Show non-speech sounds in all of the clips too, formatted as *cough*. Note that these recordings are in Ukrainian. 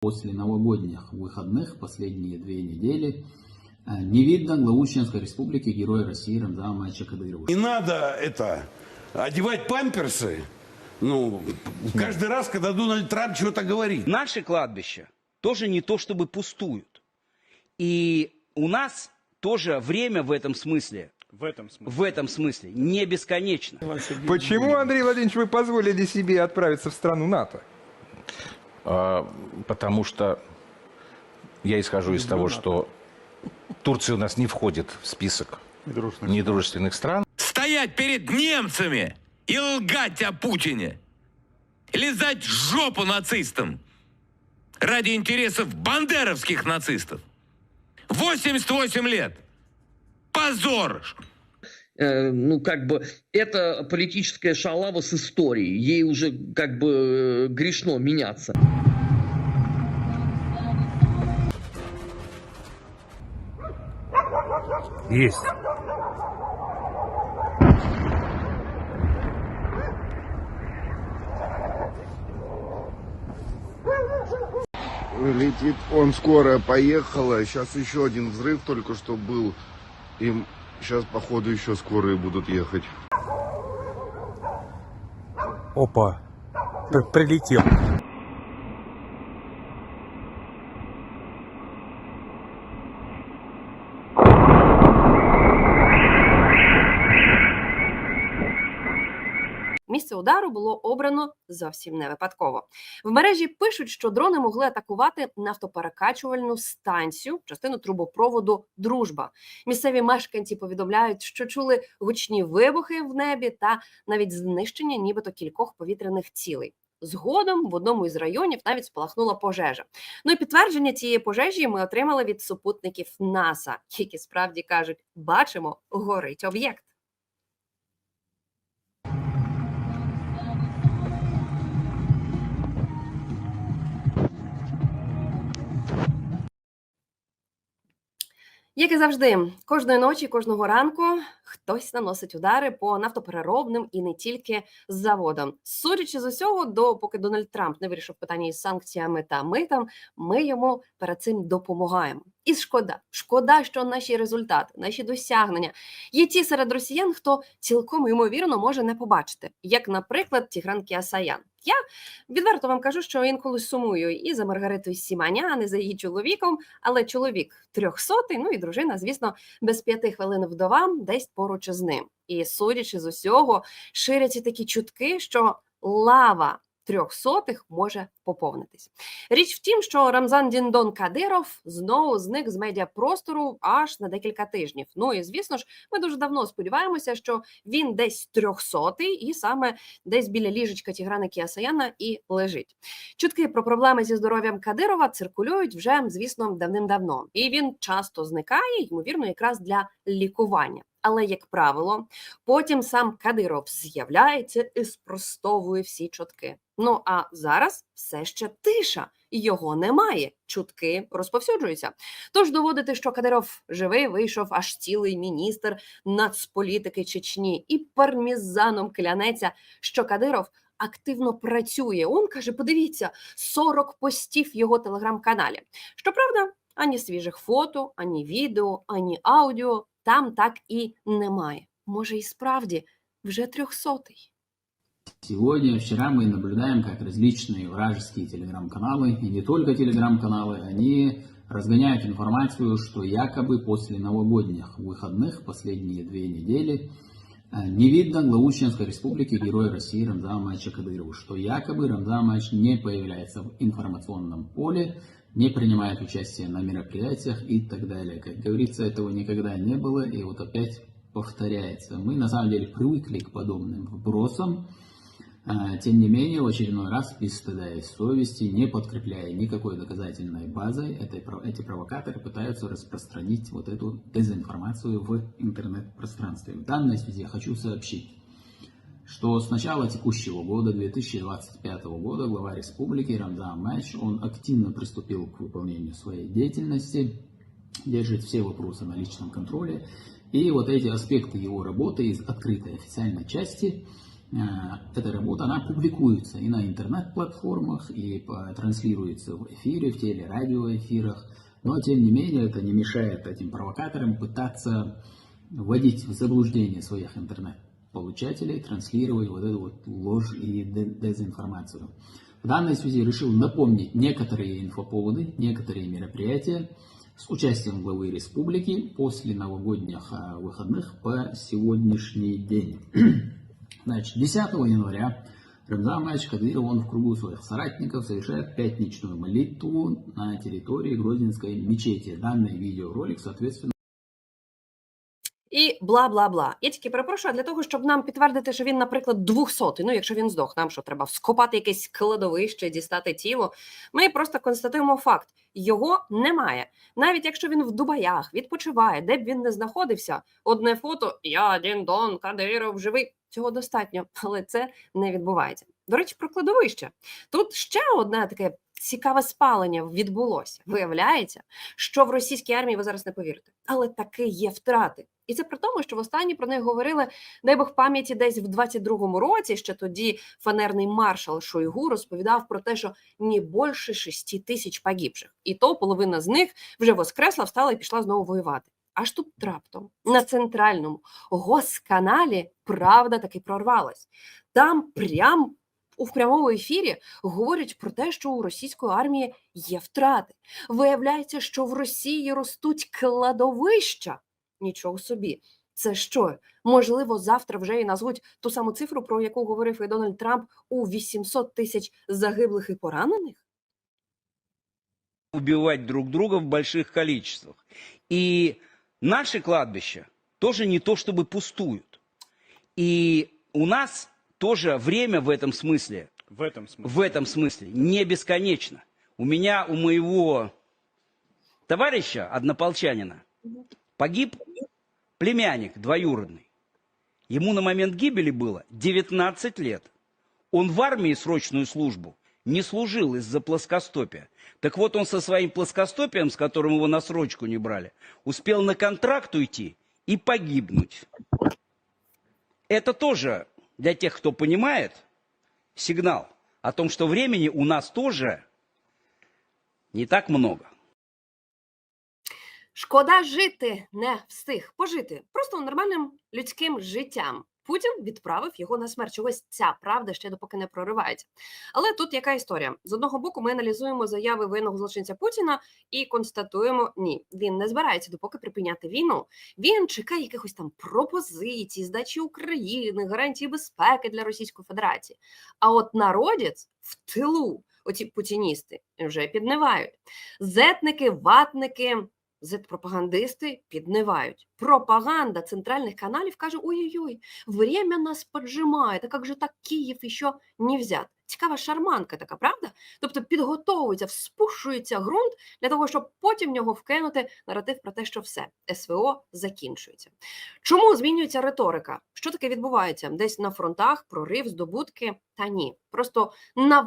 После новогодних выходных последние две недели э, не видно главу Чеченской республики Героя России Рамзана Кадырова. Не надо это одевать памперсы. Ну, каждый раз, когда Дональд Трамп что-то говорит. Наши кладбища тоже не то чтобы пустуют. И у нас тоже время в этом смысле, В этом смысле. в этом смысле не бесконечно. Почему, Андрей Владимирович, вы позволили себе отправиться в страну НАТО? А, Потому что я исхожу из того, что Турция у нас не входит в список недружественных стран. стоять перед немцами и лгать о Путине, лизать жопу нацистам ради интересов бандеровских нацистов. 88 лет. Позор. Э, ну, как бы, это политическая шалава с историей. Ей уже, как бы, э, грешно меняться. Есть. Летит он скоро поехала. Сейчас еще один взрыв только что был. Им сейчас, походу, еще скорые будут ехать. Опа. Прилетел. Місце удару було обрано зовсім не випадково. В мережі пишуть, що дрони могли атакувати нафтоперекачувальну станцію, частину трубопроводу Дружба. Місцеві мешканці повідомляють, що чули гучні вибухи в небі та навіть знищення нібито кількох повітряних цілей. Згодом в одному із районів навіть спалахнула пожежа. Ну і підтвердження цієї пожежі ми отримали від супутників НАСА, які справді кажуть: бачимо, горить об'єкт. Як і завжди, кожної ночі, кожного ранку хтось наносить удари по нафтопереробним і не тільки заводам. Судячи з усього, до поки Дональд Трамп не вирішив питання із санкціями та митом, ми йому перед цим допомагаємо. І шкода, шкода, що наші результати, наші досягнення є ті серед росіян, хто цілком ймовірно може не побачити, як, наприклад, Тігран Кіасаян. Я відверто вам кажу, що інколи сумую і за Маргаритою Сіманян, і за її чоловіком, але чоловік трьохсотий, ну і дружина, звісно, без п'яти хвилин вдова десь поруч із ним. І судячи з усього, ширяться такі чутки, що лава трьохсотих може поповнитись. Річ в тім, що Рамзан Діндон Кадиров знову зник з медіапростору аж на декілька тижнів. Ну і звісно ж, ми дуже давно сподіваємося, що він десь трьохсотий і саме десь біля ліжечка Тіграна Кіасаяна і лежить. Чутки про проблеми зі здоров'ям Кадирова циркулюють вже, звісно, давним-давно, і він часто зникає, ймовірно, якраз для лікування. Але, як правило, потім сам Кадиров з'являється і спростовує всі чутки. Ну а зараз все ще тиша, і його немає. Чутки розповсюджуються. Тож доводити, що Кадиров живий, вийшов аж цілий міністр нацполітики Чечні і пармізаном клянеться, що Кадиров активно працює. Он каже: подивіться, 40 постів в його телеграм-каналі. Щоправда, ані свіжих фото, ані відео, ані аудіо там так і немає. Може, і справді вже трьохсотий. Сегодня, вчера мы наблюдаем, как различные вражеские телеграм-каналы, и не только телеграм-каналы, они разгоняют информацию, что якобы после новогодних выходных, последние две недели, э, не видно главу Чеченской республики Героя России Рамзана Мача Кадырова, что якобы Рамзан Мач не появляется в информационном поле, не принимает участие на мероприятиях и так далее. Как говорится, этого никогда не было, и вот опять повторяется. Мы на самом деле привыкли к подобным вбросам, а, Тем не менее, в очередной раз, без стыда и совести, не подкрепляя никакой доказательной базой, эти провокаторы пытаются распространить вот эту дезинформацию в интернет-пространстве. В данной связи хочу сообщить, что с начала текущего года, 2025 года, глава республики Рамзан Мач, он активно приступил к выполнению своей деятельности, держит все вопросы на личном контроле, и вот эти аспекты его работы из открытой официальной части э, эта работа, она публикуется и на интернет-платформах, и транслируется в эфире, в телерадиоэфирах. Но, тем не менее, это не мешает этим провокаторам пытаться вводить в заблуждение своих интернет-получателей, транслировать вот эту вот ложь и де- дезинформацию. В данной связи решил напомнить некоторые инфоповоды, некоторые мероприятия с участием главы республики после новогодних а, выходных по сегодняшний день. *clears throat* Значит, 10 января Рамзан Ильич Кадыров, он в кругу своих соратников совершает пятничную молитву на территории Грозненской мечети. Данный видеоролик, соответственно, І бла бла бла. Я тільки перепрошую, для того, щоб нам підтвердити, що він, наприклад, 200, ну якщо він здох, нам що треба скопати якесь кладовище, дістати тіло. Ми просто констатуємо факт: його немає. Навіть якщо він в Дубаях відпочиває, де б він не знаходився, одне фото я Дін Дон Кадиров живий. Цього достатньо, але це не відбувається. До речі, про кладовище. Тут ще одне таке цікаве спалення відбулося. Виявляється, що в російській армії ви зараз не повірите, але таки є втрати. І це при тому, що востаннє про них говорили, дай Бог пам'яті, десь в 22-му році. Ще тоді фанерний маршал Шойгу розповідав про те, що не більше 6 тисяч погибших. І то половина з них вже воскресла, встала і пішла знову воювати. Аж тут раптом на центральному госканалі правда таки прорвалась. Там прям у прямому ефірі говорять про те, що у російської армії є втрати. Виявляється, що в Росії ростуть кладовища. Нічого собі. Це що? Можливо, завтра вже і назвуть ту саму цифру, про яку говорив і Дональд Трамп у 800 тисяч загиблих і поранених? убивать друг друга в больших количествах. И наши кладбища тоже не то чтобы пустуют. И у нас тоже время в этом смысле, В этом смысле. в этом смысле не бесконечно. У меня, у моего товарища, однополчанина, погиб племянник двоюродный. Ему на момент гибели было 19 лет. Он в армии срочную службу не служил из-за плоскостопия. Так вот он со своим плоскостопием, с которым его на срочку не брали, успел на контракт уйти и погибнуть. Это тоже для тех, кто понимает, сигнал о том, что времени у нас тоже не так много. Шкода жити не встиг пожити просто нормальним людським життям. Путін відправив його на смерть. Ось ця правда ще допоки не проривається. Але тут яка історія? З одного боку, ми аналізуємо заяви воєнного злочинця Путіна і констатуємо, ні, він не збирається допоки припиняти війну. Він чекає якихось там пропозицій, здачі України, гарантії безпеки для Російської Федерації. А от народець в тилу, оці путіністи, вже піднивають. Зетники, ватники, зет-пропагандисти піднивають. Пропаганда центральних каналів каже: ой-ой-ой, время нас поджимає, та як же так Київ іще не взят? Цікава шарманка така, правда? Тобто підготовується, вспушується ґрунт для того, щоб потім в нього вкинути наратив про те, що все, СВО закінчується. Чому змінюється риторика? Що таке відбувається? Десь на фронтах прорив, здобутки? Та ні. Просто на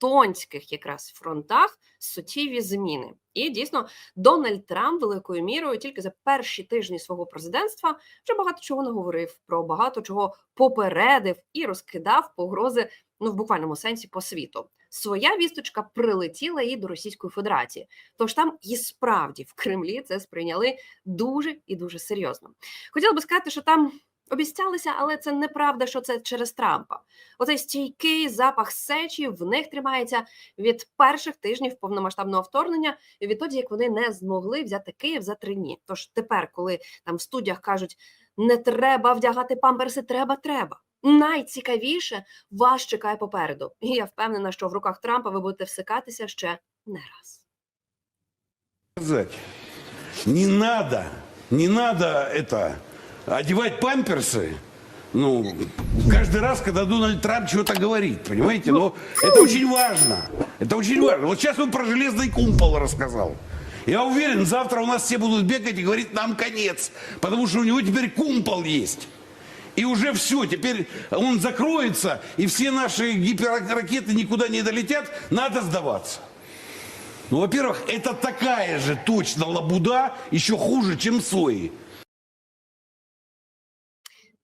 Вашингтонських якраз фронтах суттєві зміни. І дійсно, Дональд Трамп великою мірою тільки за перші тижні свого президентства вже багато чого наговорив, про багато чого попередив і розкидав погрози ну в буквальному сенсі по світу. Своя вісточка прилетіла і до Російської Федерації. Тож там і справді в Кремлі це сприйняли дуже і дуже серйозно. Хотіла би сказати, що там обіцялися, але це неправда, що це через Трампа. Оцей стійкий запах сечі в них тримається від перших тижнів повномасштабного вторгнення, відтоді як вони не змогли взяти Київ за три дні. Тож тепер, коли там в студіях кажуть, не треба вдягати памперси, треба, треба. Найцікавіше вас чекає попереду. І я впевнена, що в руках Трампа ви будете всикатися ще не раз. Не надо, не надо это, одевать памперсы, ну, каждый раз, когда Дональд Трамп что-то говорит, понимаете? Но это очень важно, это очень важно. Вот сейчас он про железный кумпол рассказал. Я уверен, завтра у нас все будут бегать и говорить, нам конец, потому что у него теперь кумпол есть. И уже все, теперь он закроется, и все наши гиперракеты никуда не долетят, надо сдаваться. Ну, во-первых, это такая же точно лабуда, еще хуже, чем сои.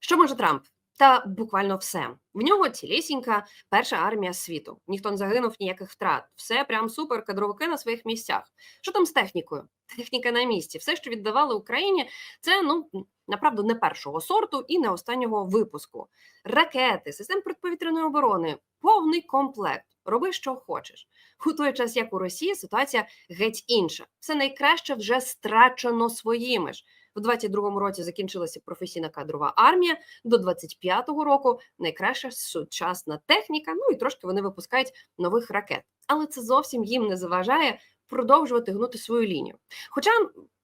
Що може Трамп? Та буквально все. В нього цілісінька перша армія світу. Ніхто не загинув, ніяких втрат. Все прям супер, кадровики на своїх місцях. Що там з технікою? *laughs* Техніка на місці. Все, що віддавали Україні, це ну направду не першого сорту і не останнього випуску. Ракети, систем протиповітряної оборони, повний комплект. Роби, що хочеш. У той час, як у Росії, ситуація геть інша. Все найкраще вже страчено своїми ж. В 22-му році закінчилася професійна кадрова армія. До 25-го року найкраща сучасна техніка. Ну і трошки вони випускають нових ракет. Але це зовсім їм не заважає продовжувати гнути свою лінію. Хоча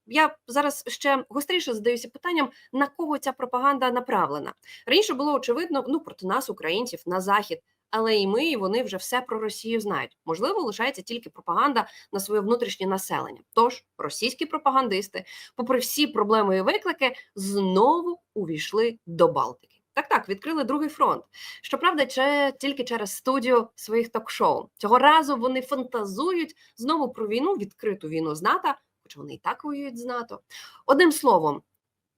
я зараз ще гостріше задаюся питанням, на кого ця пропаганда направлена. Раніше було очевидно, ну проти нас, українців, на захід. Але і ми, і вони вже все про Росію знають. Можливо, лишається тільки пропаганда на своє внутрішнє населення. Тож російські пропагандисти, попри всі проблеми і виклики, знову увійшли до Балтики. Так, так, відкрили другий фронт. Щоправда, чи тільки через студію своїх ток-шоу. Цього разу вони фантазують знову про війну, відкриту війну з НАТО, хоча вони і так воюють з НАТО. Одним словом,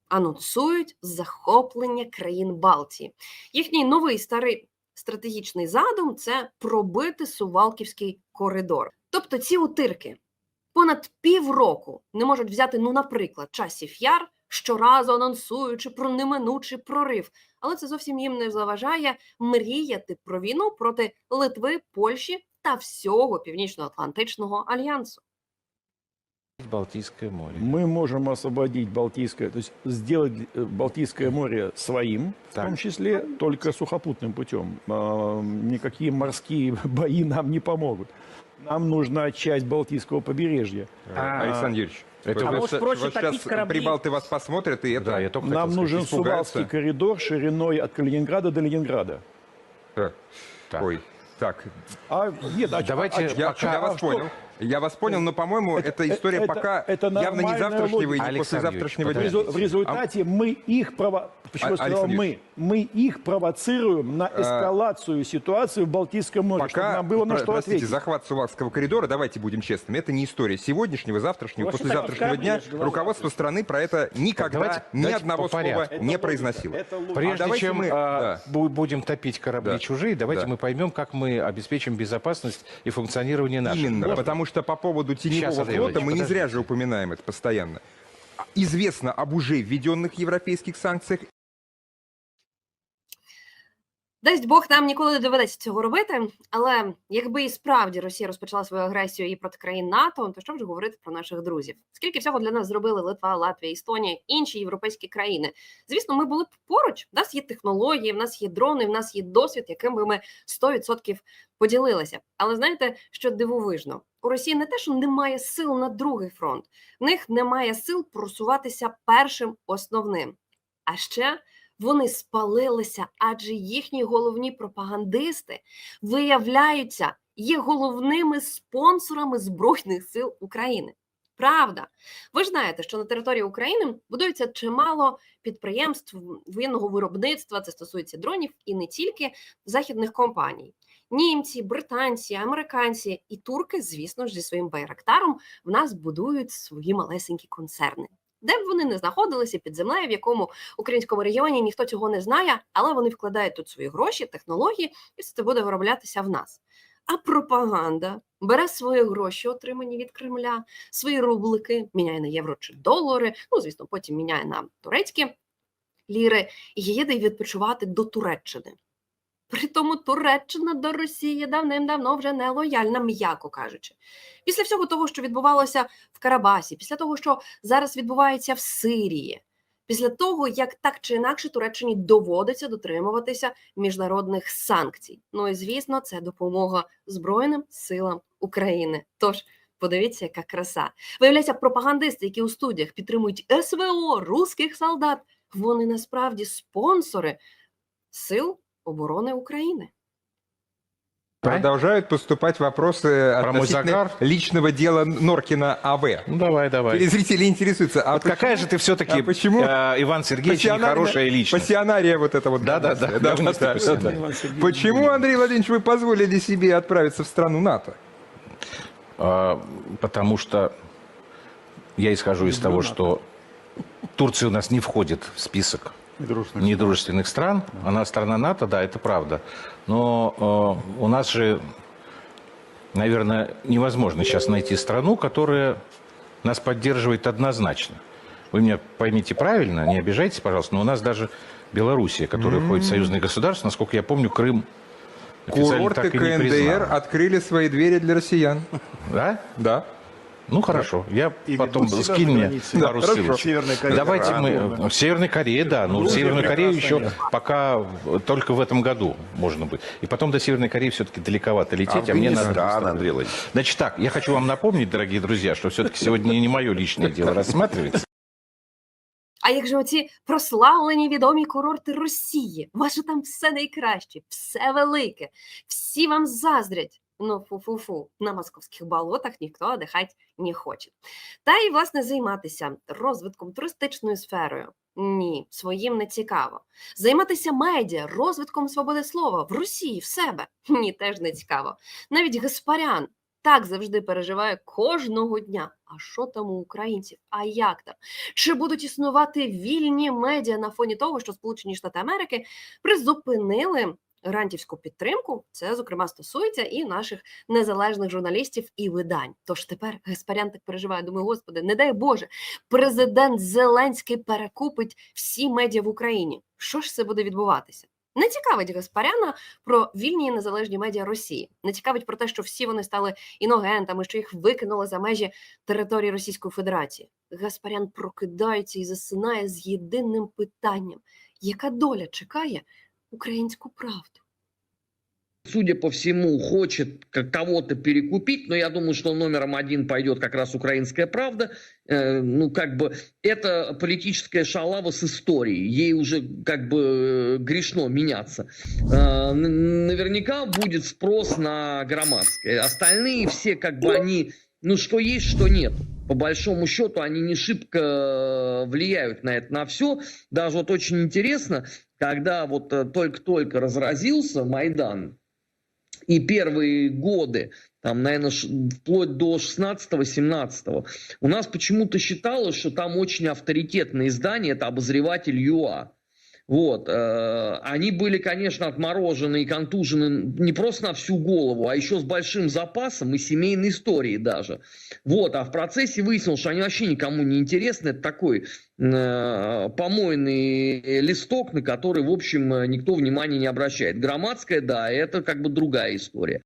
анонсують захоплення країн Балтії. Їхній новий старий стратегічний задум це пробити Сувалківський коридор. Тобто ці утирки понад півроку не можуть взяти, ну, наприклад, часів яр, щоразу анонсуючи про неминучий прорив. Але це зовсім їм не заважає мріяти про війну проти Литви, Польщі та всього Північно-Атлантичного альянсу. Балтийское море. Мы можем освободить Балтийское, то есть сделать э, Балтийское море своим, в Так. том числе только сухопутным путем. А, Никакие морские *laughs* бои нам не помогут. Нам нужна часть Балтийского побережья. А, Александр Юрьевич, это вот вы- может, проще сейчас корабли? прибалты вас посмотрят, и это... Да, я только Нам нужен. Сувалский коридор шириной от Калининграда до Ленинграда. Так. Так. Ой, так, А, нет, а- Давайте а- я, пока- я а вас что? Я вас понял, но, по-моему, Это- эта история это- пока это явно не завтрашнего и не послезавтрашнего дня. в результате мы их прово... Почему А- сказал мы? Мы их провоцируем на эскалацию ситуации в Балтийском море, чтобы Пока, нам было на что простите, ответить. захват Сувалского коридора, давайте будем честными, это не история сегодняшнего, завтрашнего, Вообще послезавтрашнего дня. Руководство страны про это никогда давайте- ни давайте одного слова не произносило. Это логика. Прежде давайте чем мы- а, да. будем топить корабли Да. чужие, давайте Да. мы поймем, как мы обеспечим безопасность и функционирование наших. Именно, потому что по поводу Сейчас, теневого Андрей флота мы не Владимирович, зря же упоминаем это постоянно. Известно об уже введенных европейских санкциях Дасть Бог нам ніколи не доведеться цього робити. Але якби і справді Росія розпочала свою агресію і проти країн НАТО, то що вже говорити про наших друзів? Скільки всього для нас зробили Литва, Латвія, Естонія, інші європейські країни? Звісно, ми були б поруч. В нас є технології, в нас є дрони, в нас є досвід, яким би ми 100% поділилися. Але знаєте, що дивовижно? У Росії не те, що немає сил на другий фронт, в них немає сил просуватися першим основним. А ще вони спалилися, адже їхні головні пропагандисти виявляються є головними спонсорами Збройних сил України. Правда, ви ж знаєте, що на території України будується чимало підприємств воєнного виробництва. Це стосується дронів і не тільки західних компаній. Німці, британці, американці і турки, звісно ж, зі своїм байрактаром в нас будують свої малесенькі концерни. Де б вони не знаходилися під землею, в якому українському регіоні ніхто цього не знає, але вони вкладають тут свої гроші, технології, і все це буде вироблятися в нас. А пропаганда бере свої гроші, отримані від Кремля, свої рублики, міняє на євро чи долари. Ну, звісно, потім міняє на турецькі ліри і їде відпочивати до Туреччини. При тому Туреччина до Росії давним-давно вже не лояльна, м'яко кажучи. Після всього того, що відбувалося в Карабасі, після того, що зараз відбувається в Сирії, після того, як так чи інакше Туреччині доводиться дотримуватися міжнародних санкцій. Ну і звісно, це допомога Збройним силам України. Тож подивіться, яка краса. Виявляється, пропагандисти, які у студіях підтримують СВО, русських солдат, вони насправді спонсори сил оборони України. продолжают поступать вопросы Про относительно личного дела Норкина АВ. Ну давай, давай. Телезрители интересуются. А Вот почему- какая же ты все-таки, а почему Иван Сергеевич, нехорошая личность. Пассионария вот это вот. Да, да, да, да, это да. Иван Сергеевич Почему. Андрей Владимирович, вы позволили себе отправиться в страну НАТО? А, Потому что я исхожу из того, что Турция у нас не входит в список недружественных стран. Она страна НАТО, да, это правда. Но э, у нас же, наверное, невозможно сейчас найти страну, которая нас поддерживает однозначно. Вы меня поймите правильно, не обижайтесь, пожалуйста, но у нас даже Белоруссия, которая входит в союзные государства, насколько я помню, Крым официально Курорты так и не КНДР открыли свои двери для россиян. Да? Да. Ну хорошо, я И потом ведут себя скинь за мне границей. пару Да, хорошо. ссылочек. В Северной Корее. Давайте Да, мы да. в Северной Корее, да, ну в Грузия Северную Корею еще прекрасная. пока в- только в этом году можно быть. И потом до Северной Кореи все-таки далековато лететь, а мне надо. Афганистан, Андрей Владимирович. Значит так, я хочу вам напомнить, дорогие друзья, что все-таки сегодня не мое личное дело рассматривается. А як же оці прославлені відомі курорти Росії? Ваше там все найкраще, все велике, всі вам заздрять. Ну, фу-фу-фу, на московських болотах ніхто отдихать не хоче. Та й, власне, займатися розвитком туристичною сферою. Ні, своїм не цікаво. Займатися медіа, розвитком свободи слова в Росії в себе. *laughs* Ні, теж не цікаво. Навіть Гаспарян так завжди переживає кожного дня. А що там у українців? А як там? Чи будуть існувати вільні медіа на фоні того, що Сполучені Штати Америки призупинили грантівську підтримку? Це зокрема стосується і наших незалежних журналістів і видань. Тож тепер Гаспарян так переживає. Думаю, господи, не дай Боже, президент Зеленський перекупить всі медіа в Україні. Що ж це буде відбуватися? Не цікавить Гаспаряна про вільні і незалежні медіа Росії. Не цікавить про те, що всі вони стали іногентами, що їх викинули за межі території Російської Федерації. Гаспарян прокидається і засинає з єдиним питанням: яка доля чекає українську правду? судя по всему, хочет кого-то перекупить, но я думаю, что номером один пойдет как раз «Украинская правда». Э, ну, как бы, это политическая шалава с историей. Ей уже, как бы, э, грешно меняться. Э, наверняка будет спрос на Громадское. Остальные все, как бы, они, ну, что есть, что нет. По большому счету, они не шибко э, влияют на это, на все. Даже вот очень интересно, когда вот э, только-только разразился Майдан, и первые годы, там, наверное, вплоть до 16-17, у нас почему-то считалось, что там очень авторитетное издание, это обозреватель ЮА. Вот, э, они были, конечно, отморожены и контужены не просто на всю голову, а еще с большим запасом и семейной историей даже. Вот, а в процессе выяснилось, что они вообще никому не интересны. Это такой э, помойный листок, на который, в общем, никто внимания не обращает. Громадская, да, это как бы другая история.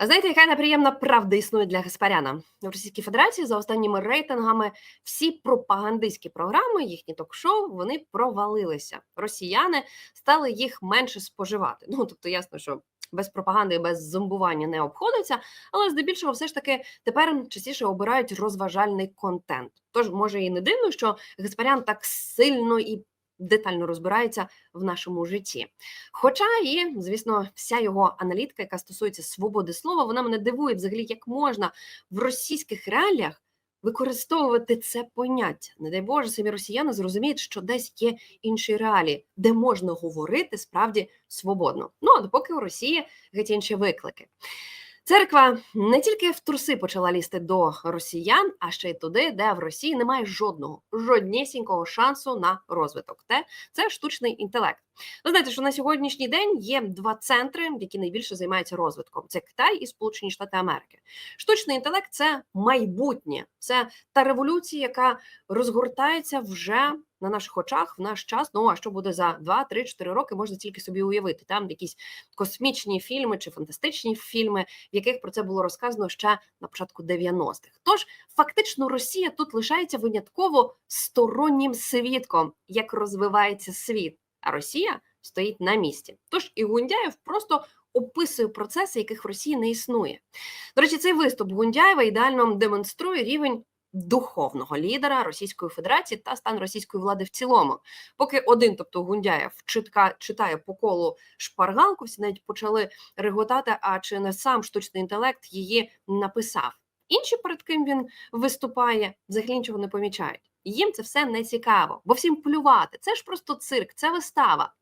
А знаєте, яка неприємна правда існує для Гаспаряна? В Російській Федерації за останніми рейтингами всі пропагандистські програми, їхні ток-шоу, вони провалилися. Росіяни стали їх менше споживати. Ну тобто, ясно, що без пропаганди і без зомбування не обходиться, але здебільшого, все ж таки, тепер частіше обирають розважальний контент. Тож може і не дивно, що Гаспарян так сильно і детально розбирається в нашому житті. Хоча і, звісно, вся його аналітика, яка стосується свободи слова, вона мене дивує взагалі, як можна в російських реаліях використовувати це поняття. Не дай Боже, самі росіяни зрозуміють, що десь є інші реалії, де можна говорити справді свободно. Ну а допоки у Росії геть інші виклики. Церква не тільки в труси почала лізти до росіян, а ще й туди, де в Росії немає жодного жоднісінького шансу на розвиток. Те це штучний інтелект. Ви знаєте, що на сьогоднішній день є два центри, які найбільше займаються розвитком: це Китай і Сполучені Штати Америки. Штучний інтелект це майбутнє, це та революція, яка розгортається вже на наших очах в наш час. Ну а що буде за 2, 3, 4 роки, можна тільки собі уявити. Там якісь космічні фільми чи фантастичні фільми, в яких про це було розказано ще на початку 90-х. Тож фактично Росія тут лишається винятково стороннім свідком, як розвивається світ, а Росія стоїть на місці. Тож і Гундяєв просто описує процеси, яких в Росії не існує. До речі, цей виступ Гундяєва ідеально демонструє рівень духовного лідера Російської Федерації та стан російської влади в цілому. Поки один, тобто Гундяєв, читка, читає по колу шпаргалку, всі навіть почали реготати, а чи не сам штучний інтелект її написав. Інші, перед ким він виступає, взагалі нічого не помічають. Їм це все не цікаво, бо всім плювати. Це ж просто цирк, це вистава.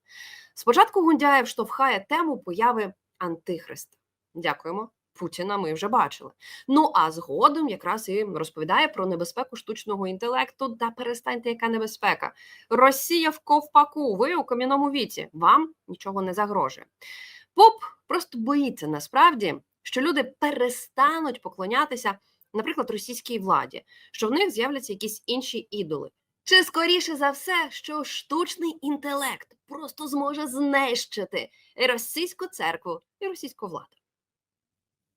Спочатку Гундяєв штовхає тему появи Антихриста. Дякуємо. Путіна ми вже бачили. Ну а згодом якраз і розповідає про небезпеку штучного інтелекту. Та перестаньте, яка небезпека. Росія в ковпаку, ви у кам'яному віці. Вам нічого не загрожує. Поп просто боїться насправді, що люди перестануть поклонятися, наприклад, російській владі, що в них з'являться якісь інші ідоли. Чи скоріше за все, що штучний інтелект просто зможе знищити і російську церкву, і російську владу?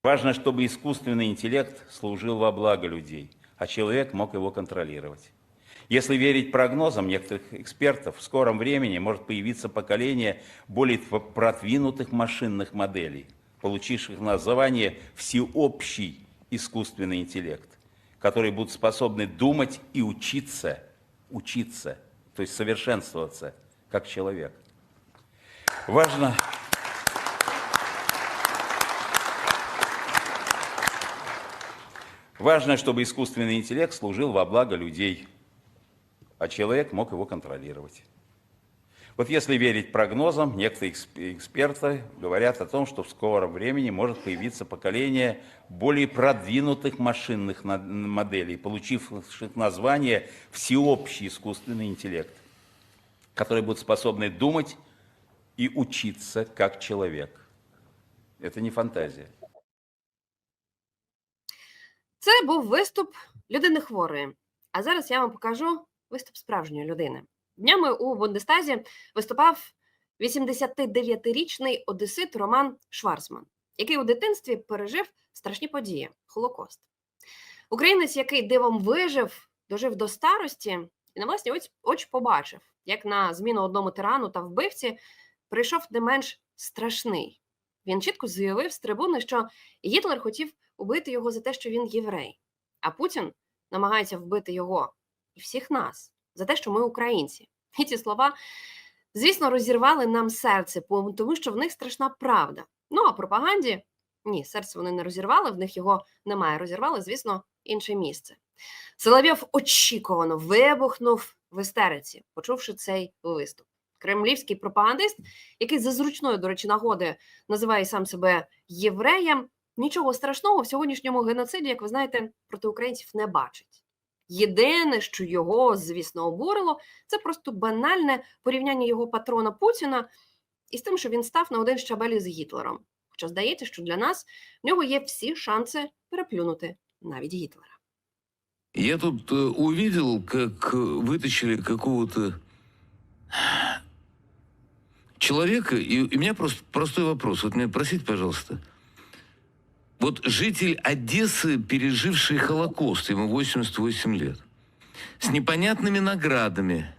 Важно, чтобы искусственный интеллект служил во благо людей, а человек мог его контролировать. Если верить прогнозам некоторых экспертов, в скором времени может появиться поколение более продвинутых машинных моделей, получивших название всеобщий искусственный интеллект, которые будут способны думать и учиться, учиться, то есть совершенствоваться как человек. Важно Важно, чтобы искусственный интеллект служил во благо людей, а человек мог его контролировать. Вот если верить прогнозам, некоторые эксп- эксперты говорят о том, что в скором времени может появиться поколение более продвинутых машинных моделей, получивших название всеобщий искусственный интеллект, которые будут способны думать и учиться как человек. Это не фантазия. Це був виступ людини хворої. А зараз я вам покажу виступ справжньої людини. Днями у Бундестазі виступав 89-річний одесит Роман Шварцман, який у дитинстві пережив страшні події Холокост. Українець, який дивом вижив, дожив до старості, і на власні очі- побачив, як на зміну одному тирану та вбивці прийшов не менш страшний. Він чітко заявив з трибуни, що Гітлер хотів убити його за те, що він єврей, а Путін намагається вбити його і всіх нас за те, що ми українці. *laughs* І ці слова, звісно, розірвали нам серце, тому що в них страшна правда. Ну а пропаганді ні, серце вони не розірвали, в них його немає. Розірвали, звісно, інше місце. Соловйов очікувано вибухнув в істериці, почувши цей виступ. Кремлівський пропагандист, який за зручної, до речі, нагоди називає сам себе євреєм, нічого страшного в сьогоднішньому геноциді, як ви знаєте, проти українців не бачить. Єдине, що його, звісно, обурило, це просто банальне порівняння його патрона Путіна із тим, що він став на один щабель із Гітлером. Хоча здається, що для нас в нього є всі шанси переплюнути навіть Гітлера. Я тут э, увидел, как э, вытащили какого-то человека, и у меня просто простой вопрос. Вот меня простите, пожалуйста. Вот житель Одессы, переживший Холокост, ему 88 лет, с непонятными наградами,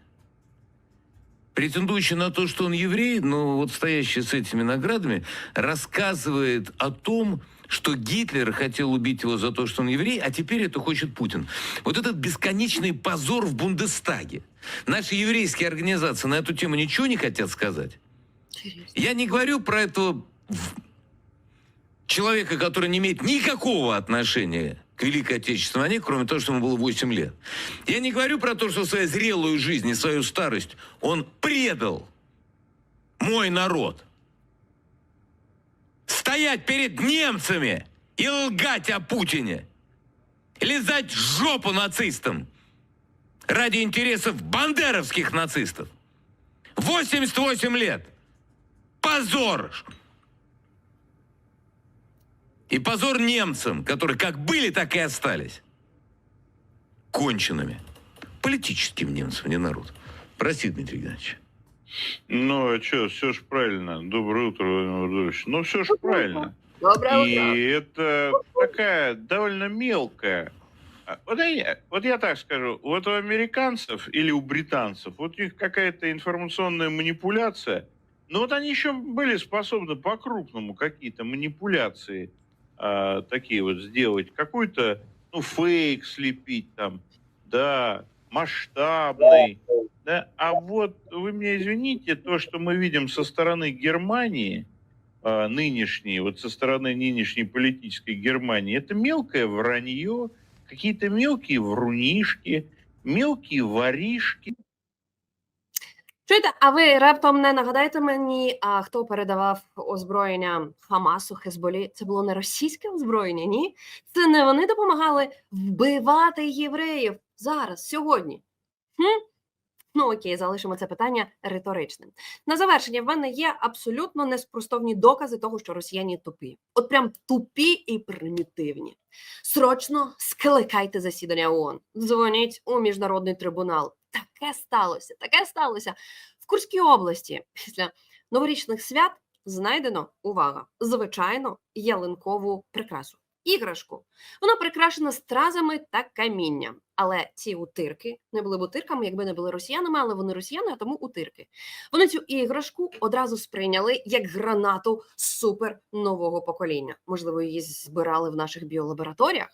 претендующий на то, что он еврей, но вот стоящий с этими наградами, рассказывает о том, что Гитлер хотел убить его за то, что он еврей, а теперь это хочет Путин. Вот этот бесконечный позор в Бундестаге. Наши еврейские организации на эту тему ничего не хотят сказать. Я не говорю про этого человека, который не имеет никакого отношения к Великой Отечественной войне, кроме того, что ему было 8 лет. Я не говорю про то, что свою зрелую жизнь и свою старость он предал мой народ. Стоять перед немцами и лгать о Путине. Лизать жопу нацистам ради интересов бандеровских нацистов. 88 лет. Позор! И позор немцам, которые как были, так и остались. Конченными. Политическим немцам, не народ. Прости, Дмитрий Геннадьевич. Ну, а что, все же правильно. Доброе утро, Владимир Владимирович. Ну, все же правильно. Доброе И это такая довольно мелкая. а, Вот я, вот я так скажу, вот у американцев или у британцев, вот у них какая-то информационная манипуляция, но вот они еще были способны по-крупному какие-то манипуляции а, такие вот сделать, какой-то, ну, фейк слепить там, да, масштабный, да, а вот вы меня извините, то, что мы видим со стороны Германии, а, нынешней, вот со стороны нынешней политической Германии, это мелкое вранье, какие-то мелкие врунишки, мелкие воришки. Чуєте, а ви раптом не нагадаєте мені, а хто передавав озброєння Хамасу, Хезболі? Це було не російське озброєння, ні? Це не вони допомагали вбивати євреїв зараз, сьогодні. Хм? Ну окей, залишимо це питання риторичним. На завершення в мене є абсолютно неспростовні докази того, що росіяни тупі. От прям тупі і примітивні. Срочно скликайте засідання ООН. Дзвоніть у міжнародний трибунал. Таке сталося, таке сталося. В Курській області після новорічних свят знайдено увага, звичайно, ялинкову прикрасу. Іграшку. Вона прикрашена стразами та камінням. Але ці утирки не були б утирками, якби не були росіянами, але вони росіяни, а тому утирки. Вони цю іграшку одразу сприйняли як гранату супер нового покоління. Можливо, її збирали в наших біолабораторіях.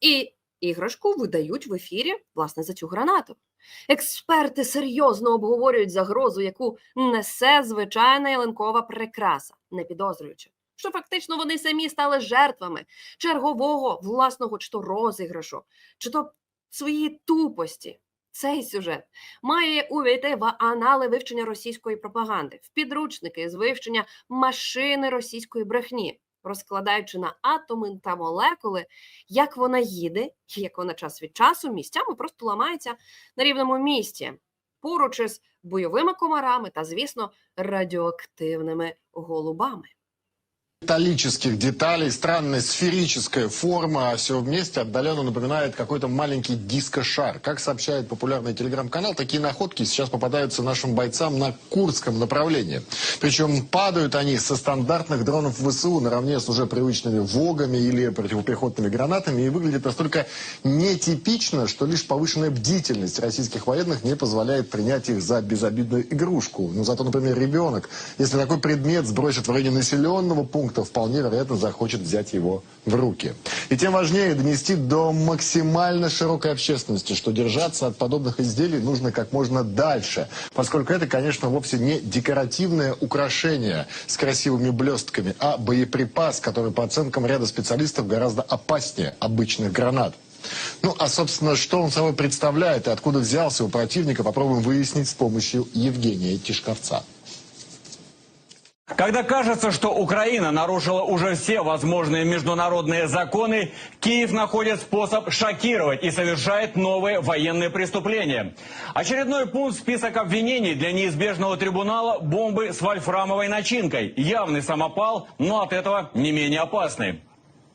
І іграшку видають в ефірі власне за цю гранату. Експерти серйозно обговорюють загрозу, яку несе звичайна ялинкова прикраса, не підозрюючи, що фактично вони самі стали жертвами чергового власного чи то розіграшу, чи то своєї тупості. Цей сюжет має увійти в анали вивчення російської пропаганди, в підручники з вивчення машини російської брехні, розкладаючи на атоми та молекули, як вона їде, як вона час від часу місцями просто ламається на рівному місці, поруч із бойовими комарами та, звісно, радіоактивними голубами. Металлических деталей, странная сферическая форма, все вместе отдаленно напоминает какой-то маленький дискошар. Как сообщает популярный телеграм-канал, такие находки сейчас попадаются нашим бойцам на Курском направлении. Причем падают они со стандартных дронов ВСУ наравне с уже привычными ВОГами или противопехотными гранатами и выглядит настолько нетипично, что лишь повышенная бдительность российских военных не позволяет принять их за безобидную игрушку. Ну, зато, например, ребенок, если такой предмет сбросит в районе населенного пункта, вполне вероятно захочет взять его в руки. И тем важнее донести до максимально широкой общественности, что держаться от подобных изделий нужно как можно дальше, поскольку это, конечно, вовсе не декоративное украшение с красивыми блестками, а боеприпас, который, по оценкам ряда специалистов, гораздо опаснее обычных гранат. Ну, а, собственно, что он собой представляет и откуда взялся у противника, попробуем выяснить с помощью Евгения Тишковца. Когда кажется, что Украина нарушила уже все возможные международные законы, Киев находит способ шокировать и совершает новые военные преступления. Очередной пункт список обвинений для неизбежного трибунала – бомбы с вольфрамовой начинкой. Явный самопал, но от этого не менее опасный.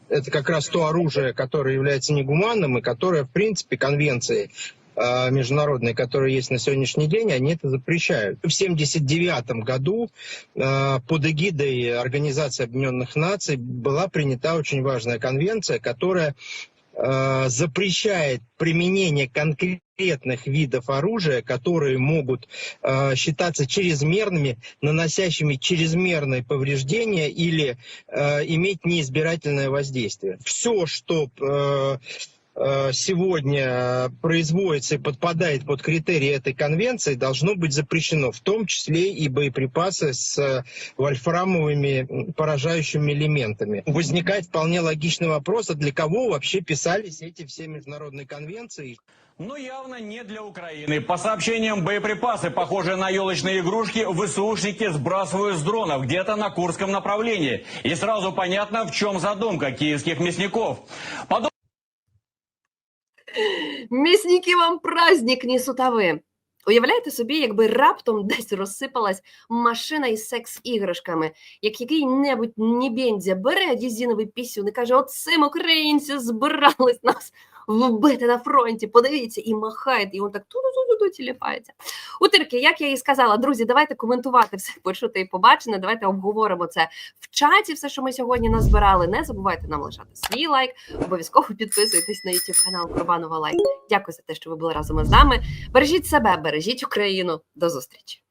это как раз то оружие, которое является негуманным и которое, в принципе, конвенции международные, которые есть на сегодняшний день, они это запрещают. В 1979 году э, под эгидой Организации Объединенных Наций была принята очень важная конвенция, которая э, запрещает применение конкретных видов оружия, которые могут считаться чрезмерными, наносящими чрезмерные повреждения или иметь неизбирательное воздействие. Все, что сегодня производится и подпадает под критерии этой конвенции, должно быть запрещено, в том числе и боеприпасы с э, вольфрамовыми поражающими элементами. Возникает вполне логичный вопрос, а для кого вообще писались эти все международные конвенции? Но явно не для Украины. По сообщениям, боеприпасы, похожие на елочные игрушки, ВСУшники сбрасывают с дронов где-то на Курском направлении. И сразу понятно, в чем задумка киевских мясников. Подоб- Місники вам праздник несуть, а ви. Уявляєте собі, якби раптом *laughs* десь розсипалась машина із секс-іграшками, як який-небудь нібендзя бере дізіновий пісюн і каже: от цим українці збирались нас вбити на фронті. Подивіться, і махає, і він так ту-ту-ту-ту тіліпається. Утирки, як я і сказала, друзі, давайте коментувати все почуте і побачене. Давайте обговоримо це в чаті. Все, що ми сьогодні назбирали. Не забувайте нам лишати свій лайк. Обов'язково підписуйтесь на YouTube канал Курбанова Лайк. Дякую за те, що ви були разом із нами. Бережіть себе, бережіть Україну. До зустрічі.